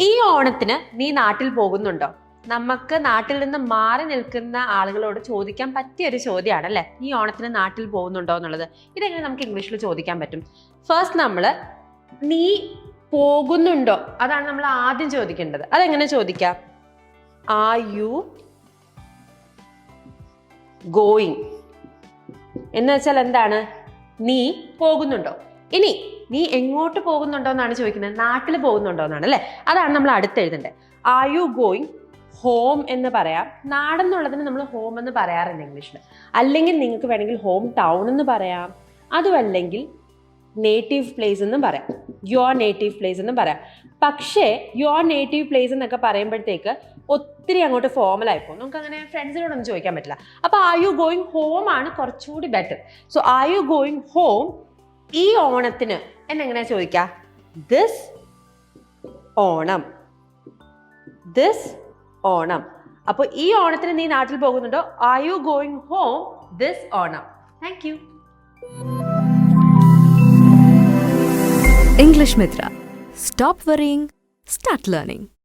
ഈ ഓണത്തിന് നീ നാട്ടിൽ പോകുന്നുണ്ടോ? നമുക്ക് നാട്ടിൽ നിന്ന് മാറി നിൽക്കുന്ന ആളുകളോട് ചോദിക്കാൻ പറ്റിയ ഒരു ചോദ്യമാണ് അല്ലേ ഈ ഓണത്തിന് നാട്ടിൽ പോകുന്നുണ്ടോ എന്നുള്ളത്. ഇതെങ്ങനെ നമുക്ക് ഇംഗ്ലീഷിൽ ചോദിക്കാൻ പറ്റും? ഫസ്റ്റ് നമ്മൾ നീ പോകുന്നുണ്ടോ? അതാണ് നമ്മൾ ആദ്യം ചോദിക്കേണ്ടത്. അതെങ്ങനെ ചോദിക്കാം? ആർ യു ഗോയിങ് എന്ന് വെച്ചാൽ എന്താണ്? നീ പോകുന്നുണ്ടോ? ഇനി നീ എങ്ങോട്ട് പോകുന്നുണ്ടോ എന്നാണ് ചോദിക്കുന്നത്? നാട്ടിൽ പോകുന്നുണ്ടോ എന്നാണ് അല്ലേ? അതാണ് നമ്മൾ അടുത്ത് എഴുതേണ്ടത് ആർ യു ഗോയിങ് ഹോം എന്ന് പറയാം. നാടെന്നുള്ളതിന് നമ്മൾ ഹോം എന്ന് പറയാറുണ്ട് ഇംഗ്ലീഷിൽ അല്ലെങ്കിൽ നിങ്ങൾക്ക് വേണമെങ്കിൽ ഹോം ടൗൺ എന്ന് പറയാം. അതുമല്ലെങ്കിൽ നേറ്റീവ് പ്ലേസ് എന്നും പറയാം. യുവർ നേറ്റീവ് പ്ലേസ് എന്നും പറയാം. പക്ഷേ യുവർ നേറ്റീവ് പ്ലേസ് എന്നൊക്കെ പറയുമ്പോഴത്തേക്ക് ഒത്തിരി അങ്ങോട്ട് ഫോമൽ ആയി പോകും. നമുക്ക് അങ്ങനെ ഫ്രണ്ട്സിനോടൊന്നും ചോദിക്കാൻ പറ്റില്ല. അപ്പോൾ ആർ യു ഗോയിങ് ഹോം ആണ് കുറച്ചുകൂടി better so are you going home ഈ ഓണത്തിന് എന്നെങ്ങനെ ചോദിക്കാം? ദിസ് ഓണം. ദിസ് ഓണം. അപ്പോൾ ഈ ഓണത്തിന് നീ നാട്ടിൽ പോകുന്നുണ്ടോ? Are you going home this Onam? Thank you English Mitra stop worrying, start learning.